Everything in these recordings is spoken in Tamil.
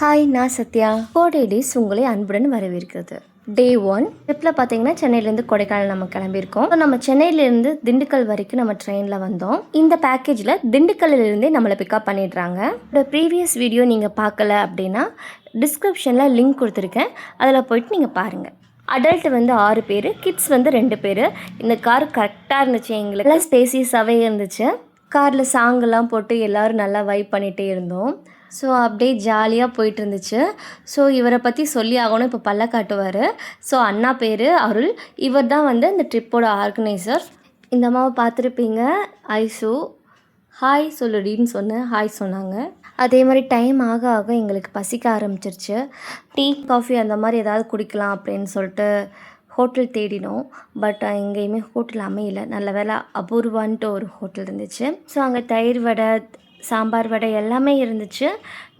ஹாய் நான் சத்யா. ஃபோர் டேஸ் உங்களை அன்புடன் வரவேற்கிறது. டே ஒன் ட்ரிப்பில் பார்த்தீங்கன்னா சென்னையிலேருந்து கொடைக்கானல் நம்ம கிளம்பியிருக்கோம். நம்ம சென்னையிலேருந்து திண்டுக்கல் வரைக்கும் நம்ம ட்ரெயினில் வந்தோம். இந்த பேக்கேஜில் திண்டுக்கல்லிருந்தே நம்மளை பிக்கப் பண்ணிடுறாங்க. இந்த ப்ரீவியஸ் வீடியோ நீங்கள் பார்க்கல அப்படின்னா டிஸ்கிரிப்ஷனில் லிங்க் கொடுத்துருக்கேன். அதில் போயிட்டு நீங்கள் பாருங்கள் அடல்ட் வந்து ஆறு பேர் கிட்ஸ் வந்து ரெண்டு பேர். இந்த கார் கரெக்டாக இருந்துச்சு எங்களுக்கு. ஸ்பேசியஸாகவே இருந்துச்சு. காரில் சாங்கெல்லாம் போட்டு எல்லோரும் நல்லா வைப் பண்ணிகிட்டே இருந்தோம். ஸோ அப்படியே ஜாலியாக போயிட்டு இருந்துச்சு ஸோ இவரை பற்றி சொல்லி ஆகணும். இப்போ பல்ல காட்டுவார். ஸோ அண்ணா பேர் அருள். இவர் தான் வந்து இந்த ட்ரிப்போட ஆர்கனைசர் இந்த அம்மாவை பார்த்துருப்பீங்க. ஐசு. ஹாய் சொல்லுடின்னு சொன்னேன் ஹாய் சொன்னாங்க. அதே மாதிரி டைம் ஆக ஆக எங்களுக்கு பசிக்க ஆரம்பிச்சிருச்சு. டீ காஃபி அந்த மாதிரி ஏதாவது குடிக்கலாம் அப்படின்னு சொல்லிட்டு ஹோட்டல் தேடினோம். பட் எங்கேயுமே ஹோட்டல் அமையல. நல்ல வேளை அபூர்வான்ட்டு ஒரு ஹோட்டல் இருந்துச்சு. ஸோ அங்கே தயிர் வடை சாம்பார் வடை எல்லாமே இருந்துச்சு.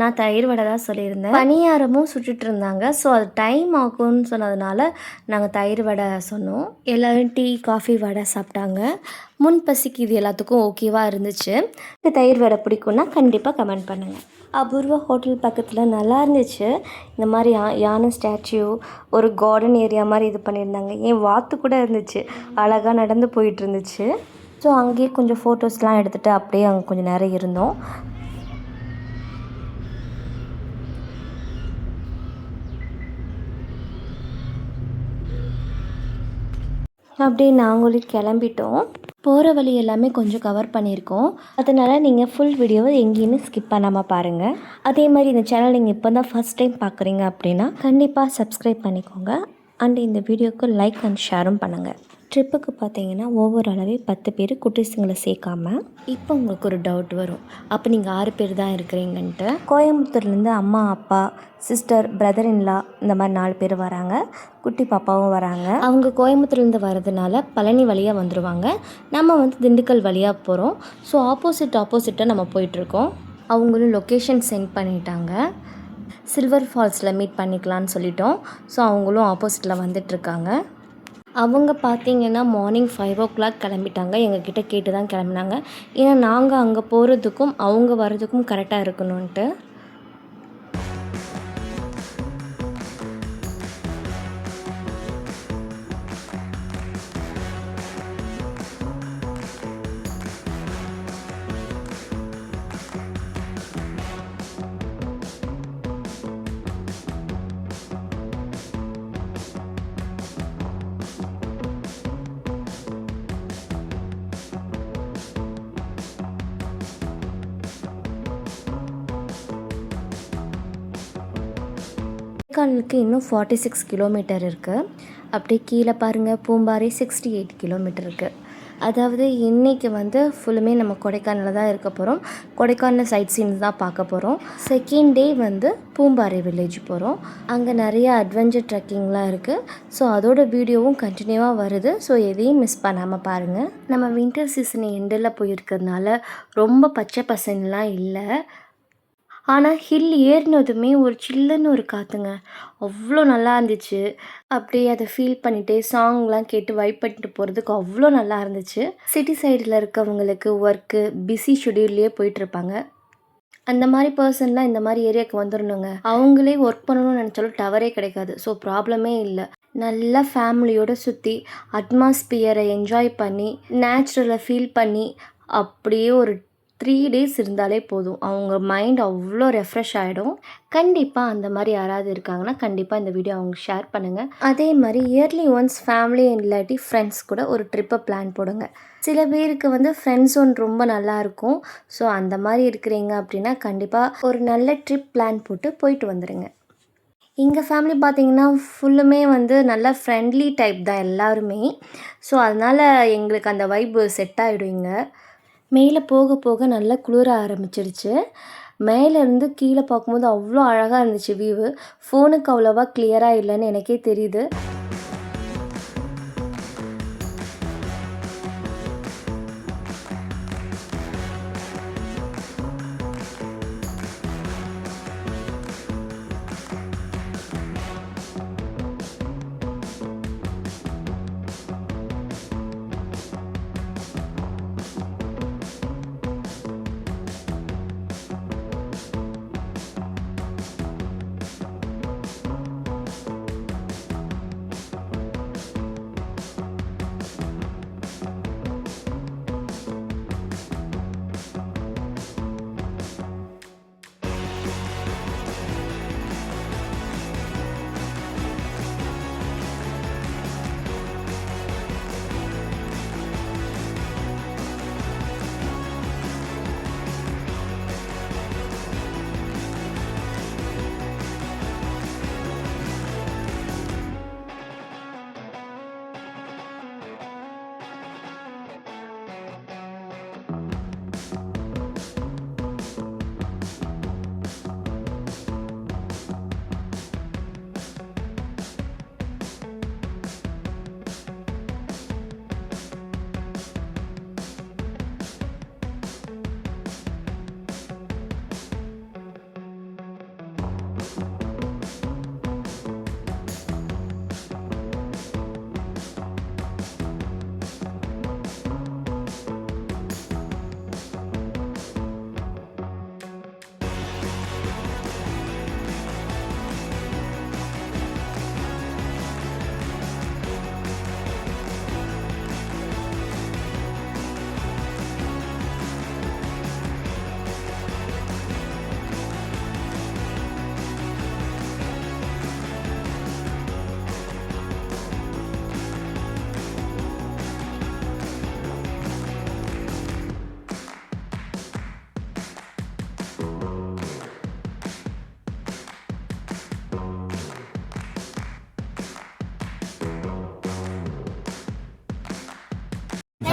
நான் தயிர் வடை தான் சொல்லியிருந்தேன். பணியாரமும் சுட்டுட்டு இருந்தாங்க ஸோ அது டைம் ஆகும்னு சொன்னதுனால நாங்கள் தயிர் வடை சொன்னோம். எல்லோரும் டீ காஃபி வடை சாப்பிட்டாங்க. முன் பசிக்கு இது எல்லாத்துக்கும் ஓகேவாக இருந்துச்சு. இந்த தயிர் வடை பிடிக்கும்னா கண்டிப்பாக கமெண்ட் பண்ணுங்கள் அபூர்வ ஹோட்டல் பக்கத்தில் நல்லா இருந்துச்சு. இந்த மாதிரி யா யானை ஸ்டாச்சு ஒரு கார்டன் ஏரியா மாதிரி இது பண்ணியிருந்தாங்க. ஏன் வாத்து கூட இருந்துச்சு. அழகாக நடந்து போயிட்டு இருந்துச்சு ஸோ அங்கேயே கொஞ்சம் ஃபோட்டோஸ்லாம் எடுத்துகிட்டு அப்படியே அங்கே கொஞ்சம் நேரம் இருந்தோம். அப்படியே நாங்களும் கிளம்பிட்டோம். போகிற வழி எல்லாமே கொஞ்சம் கவர் பண்ணியிருக்கோம். அதனால் நீங்கள் ஃபுல் வீடியோவை எங்கேயுமே ஸ்கிப் பண்ணாமல் பாருங்கள் அதே மாதிரி இந்த சேனல் நீங்கள் இப்போ தான் ஃபஸ்ட் டைம் பார்க்குறீங்க அப்படின்னா கண்டிப்பாக சப்ஸ்கிரைப் பண்ணிக்கோங்க. அண்ட் இந்த வீடியோவுக்கு லைக் அண்ட் ஷேரும் பண்ணுங்கள் ட்ரிப்புக்கு பார்த்தீங்கன்னா ஒவ்வொரு அளவே பத்து பேர் குட்டீஸுங்களை சேர்க்காம இப்போ உங்களுக்கு ஒரு டவுட் வரும். அப்போ நீங்கள் ஆறு பேர் தான் இருக்கிறீங்கன்ட்டு. கோயம்புத்தூர்லேருந்து அம்மா அப்பா சிஸ்டர் பிரதர் இன்லா இந்த மாதிரி நாலு பேர் வராங்க. குட்டி பாப்பாவும் வராங்க. அவங்க கோயம்புத்தூர்லேருந்து வரதுனால பழனி வழியாக வந்துடுவாங்க நம்ம வந்து திண்டுக்கல் வழியாக போகிறோம் ஸோ ஆப்போசிட் ஆப்போசிட்டாக நம்ம போயிட்டுருக்கோம். அவங்களும் லொக்கேஷன் சென்ட் பண்ணிட்டாங்க. சில்வர் ஃபால்ஸில் மீட் பண்ணிக்கலான்னு சொல்லிட்டோம். ஸோ அவங்களும் ஆப்போசிட்டில் வந்துட்டுருக்காங்க. அவங்க பார்த்தீங்கன்னா மார்னிங் ஃபைவ் ஓ கிளாக் கிளம்பிட்டாங்க. எங்ககிட்ட கேட்டு தான் கிளம்புனாங்க. ஏன்னா நாங்கள் அங்கே போகிறதுக்கும் அவங்க வர்றதுக்கும் கரெக்டாக இருக்கணுன்ட்டு கொடைக்கானலுக்கு இன்னும் ஃபார்ட்டி சிக்ஸ் கிலோமீட்டர் இருக்குது அப்படியே கீழே பாருங்கள் பூம்பாறை சிக்ஸ்டி எயிட் கிலோமீட்டர் இருக்குது அதாவது இன்றைக்கி வந்து ஃபுல்லுமே நம்ம கொடைக்கானலில் தான் இருக்க போகிறோம் கொடைக்கானல் சைட் சீன்ஸ் தான் பார்க்க போகிறோம் செகண்ட் டே வந்து பூம்பாறை வில்லேஜ் போகிறோம் அங்கே நிறைய அட்வென்ச்சர் ட்ரெக்கிங்லாம் இருக்குது ஸோ அதோட வீடியோவும் கண்டினியூவாக வருது. ஸோ எதையும் மிஸ் பண்ணாமல் பாருங்கள் நம்ம வின்டர் சீசன் எண்டில் போயிருக்கிறதுனால ரொம்ப பச்சை பசங்களாம் இல்லை. ஆனால் ஹில் ஏறினதுமே ஒரு சில்லுன்னு ஒரு காற்றுங்க அவ்வளோ நல்லா இருந்துச்சு. அப்படியே அதை ஃபீல் பண்ணிகிட்டே சாங்லாம் கேட்டு வைப் பண்ணிட்டு போகிறதுக்கு அவ்வளோ நல்லா இருந்துச்சு. சிட்டி சைடில் இருக்கவங்களுக்கு ஒர்க்கு பிஸி ஷெடியூல்லையே போயிட்டுருப்பாங்க அந்த மாதிரி பர்சன்லாம் இந்த மாதிரி ஏரியாவுக்கு வந்துடணுங்க அவங்களே ஒர்க் பண்ணணும்னு நினச்சாலும் டவரே கிடைக்காது. ஸோ ப்ராப்ளமே இல்லை. நல்லா ஃபேமிலியோடு சுற்றி அட்மாஸ்பியரை என்ஜாய் பண்ணி நேச்சுரலை ஃபீல் பண்ணி அப்படியே ஒரு த்ரீ டேஸ் இருந்தாலே போதும். அவங்க மைண்ட் அவ்வளோ ரெஃப்ரெஷ் ஆகிடும் கண்டிப்பாக அந்த மாதிரி யாராவது இருக்காங்கன்னா கண்டிப்பாக இந்த வீடியோ அவங்க ஷேர் பண்ணுங்கள் அதே மாதிரி இயர்லி ஒன்ஸ் ஃபேமிலி இல்லாட்டி ஃப்ரெண்ட்ஸ் கூட ஒரு ட்ரிப்பை பிளான் போடுங்க. சில பேருக்கு வந்து ஃப்ரெண்ட் ஜோன் ரொம்ப நல்லா இருக்கும். ஸோ அந்த மாதிரி இருக்கிறீங்க அப்படின்னா கண்டிப்பாக ஒரு நல்ல ட்ரிப் பிளான் போட்டு போயிட்டு வந்துடுங்க எங்கள் ஃபேமிலி பார்த்தீங்கன்னா ஃபுல்லுமே வந்து நல்லா ஃப்ரெண்ட்லி டைப் தான் எல்லாருமே. ஸோ அதனால் எங்களுக்கு அந்த வைப் செட் ஆகிடுவீங்க இங்கே மேலே போக போக நல்லா குளிர ஆரம்பிச்சிருச்சு மேலேருந்து கீழே பார்க்கும்போது அவ்வளோ அழகாக இருந்துச்சு வியூவு ஃபோனுக்கு அவ்வளோவா கிளியராக இல்லைன்னு எனக்கே தெரியுது.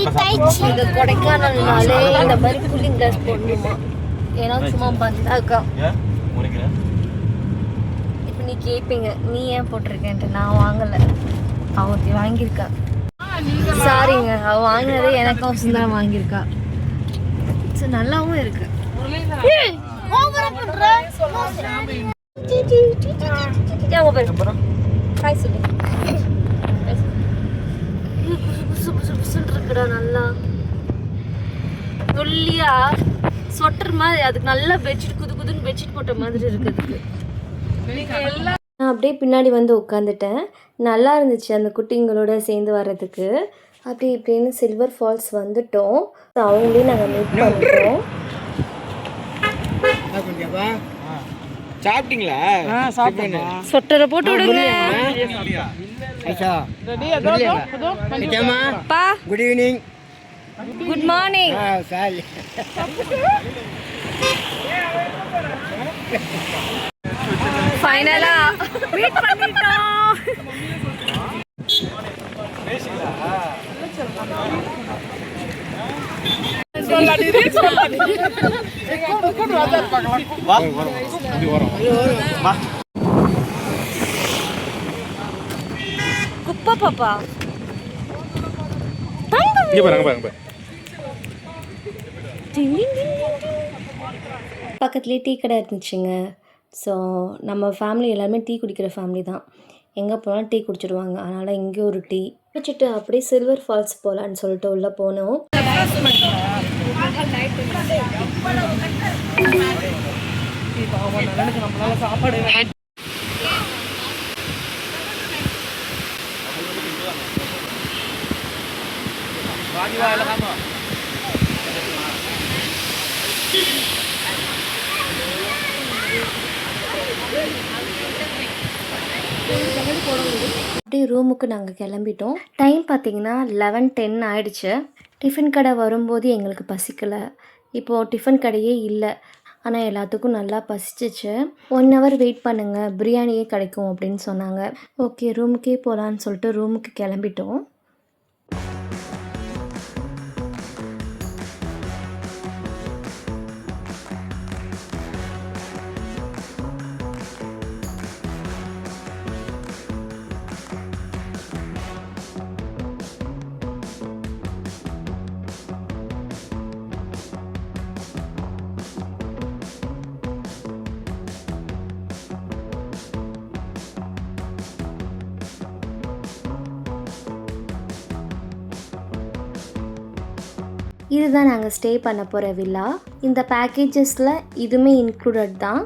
இந்த கொடைக்கானல்னாலே இந்த மாதிரி கூலிங் கிளாஸ் போடணுமா? ஏன்னா சும்மா முடிக்கிறேன் இப்போ நீ கேட்பீங்க நீ ஏன் போட்டிருக்கேன்ட்டு? நான் வாங்கலை. அவ ஒருத்தி வாங்கியிருக்கா. சாரிங்க அவ வாங்கினதே எனக்கும் தான் வாங்கியிருக்கா. ஸோ நல்லாவும் இருக்கு. ஏன் பாரு ஹாய் சொல்லு இருக்குடா நல்லா ஒல்லியா சொட்டர் மாதிரி அதுக்கு நல்லா பெட்ஷீட் குது குதுன்னு பெட்ஷீட் போட்ட மாதிரி இருக்குதுக்கு நான் அப்படியே பின்னாடி வந்து உட்காந்துட்டேன் நல்லா இருந்துச்சு அந்த குட்டிங்களோட சேர்ந்து வர்றதுக்கு. அப்படி இப்படின்னு சில்வர் ஃபால்ஸ் வந்துட்டோம். அவங்களையும் நாங்கள் மீட் பண்ணிட்டோம். சாப்பிட்டீங்களா? சொட்டரை போட்டு விடுங்க. ஐஷா நிஜமா பா. Good evening good morning ah sorry ஃபைனலா மீட் பண்ணிட்டோம். வா அப்படி வரோம் வா குப்பா பாப்பா. இங்கே பாருங்க பாருங்க பக்கத்துலேயே டீ கடை இருந்துச்சுங்க. ஸோ நம்ம ஃபேமிலி எல்லாருமே டீ குடிக்கிற ஃபேமிலி தான். எங்கே போனாலும் டீ குடிச்சிடுவாங்க அதனால் இங்கே ஒரு டீ. குடிச்சிட்டு அப்படியே சில்வர் ஃபால்ஸ் போகலான்னு சொல்லிட்டு உள்ளே போனோம். அப்படியே ரூமுக்கு நாங்கள் கிளம்பிட்டோம். டைம் பார்த்தீங்கன்னா லெவன் டென் ஆயிடுச்சு. டிஃபன் கடை வரும்போது எங்களுக்கு பசிக்கலை. இப்போது டிஃபன் கடையே இல்லை. ஆனால் எல்லாத்துக்கும் நல்லா பசிச்சிச்சு. ஒன் ஹவர் வெயிட் பண்ணுங்கள் பிரியாணியே கிடைக்கும் அப்படின்னு சொன்னாங்க. ஓகே ரூமுக்கே போகலான்னு சொல்லிட்டு ரூமுக்கு கிளம்பிட்டோம். இதுதான் நாங்கள் ஸ்டே பண்ண போகிற வில்லா இந்த பேக்கேஜஸில் இதுவுமே இன்க்ளூடட் தான்.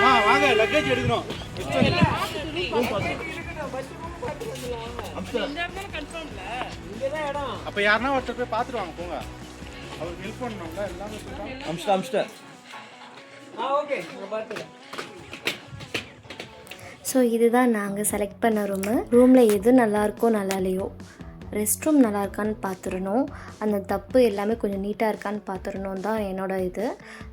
வா வாங்க லக்கேஜ் எடுக்கணும். அப்ப யாருன்னா ஒருத்தர் போய் பார்த்துட்டு வாங்க போங்க. அவருக்கு ஹெல்ப் பண்ணணும்ல எல்லாமே அம்ஸ்டர் அம்ஸ்டர் ஸோ இதுதான் நாங்கள் செலக்ட் பண்ண ரூமு ரூமில் எது நல்லா இருக்கோ நல்லா இல்லையோ. ரெஸ்ட் ரூம் நல்லா இருக்கான்னு பார்த்துடணும். அந்த தப்பு எல்லாமே கொஞ்சம் நீட்டாக இருக்கான்னு பார்த்துடணும் தான் என்னோட இது.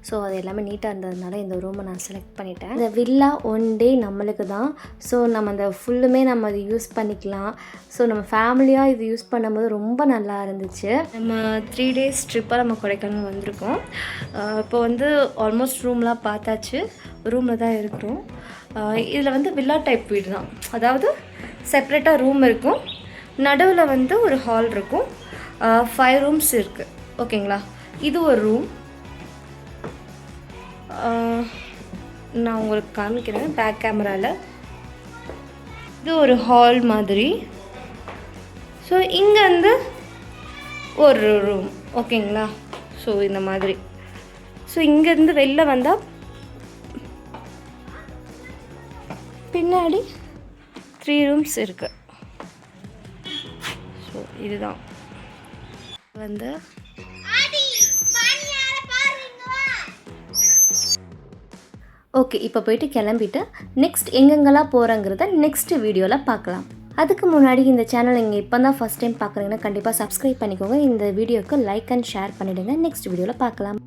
ஸோ அது எல்லாமே நீட்டாக இருந்ததுனால இந்த ரூமை நான் செலக்ட் பண்ணிட்டேன். இந்த வில்லா ஒன் டே நம்மளுக்கு தான். ஸோ நம்ம அந்த ஃபுல்லுமே நம்ம அதை யூஸ் பண்ணிக்கலாம். ஸோ நம்ம ஃபேமிலியாக இது யூஸ் பண்ணும்போது ரொம்ப நல்லா இருந்துச்சு. நம்ம த்ரீ டேஸ் ட்ரிப்பாக நம்ம கொடைக்கானல் வந்திருக்கோம். இப்போ வந்து ஆல்மோஸ்ட் ரூம்லாம் பார்த்தாச்சு. ரூமில் தான் இருக்கிறோம் இதில் வந்து வில்லா டைப் வீடு தான் அதாவது செப்ரேட்டாக ரூம் இருக்கும். நடுவில் வந்து ஒரு ஹால் இருக்கும். ஃபைவ் ரூம்ஸ் இருக்குது ஓகேங்களா? இது ஒரு ரூம் நான் உங்களுக்கு காமிக்கிறேன் பேக் கேமராவில் இது ஒரு ஹால் மாதிரி. ஸோ இங்கே வந்து ஒரு ரூம் ஓகேங்களா? ஸோ இந்த மாதிரி. ஸோ இங்கேருந்து வெளில வந்தால் பின்னாடி த்ரீ ரூம்ஸ் இருக்குது ஸோ இதுதான். வந்து ஓகே இப்போ போயிட்டு கிளம்பிட்டு நெக்ஸ்ட் எங்கெங்கெல்லாம் போகிறோங்கிறத நெக்ஸ்ட் வீடியோவில் பார்க்கலாம். அதுக்கு முன்னாடி இந்த சேனல் நீங்கள் இப்போ தான் ஃபஸ்ட் டைம் பார்க்குறீங்கன்னா கண்டிப்பாக சப்ஸ்கிரைப் பண்ணிக்கோங்க. இந்த வீடியோக்கு லைக் அண்ட் ஷேர் பண்ணிவிடுங்க நெக்ஸ்ட் வீடியோவில் பார்க்கலாம்.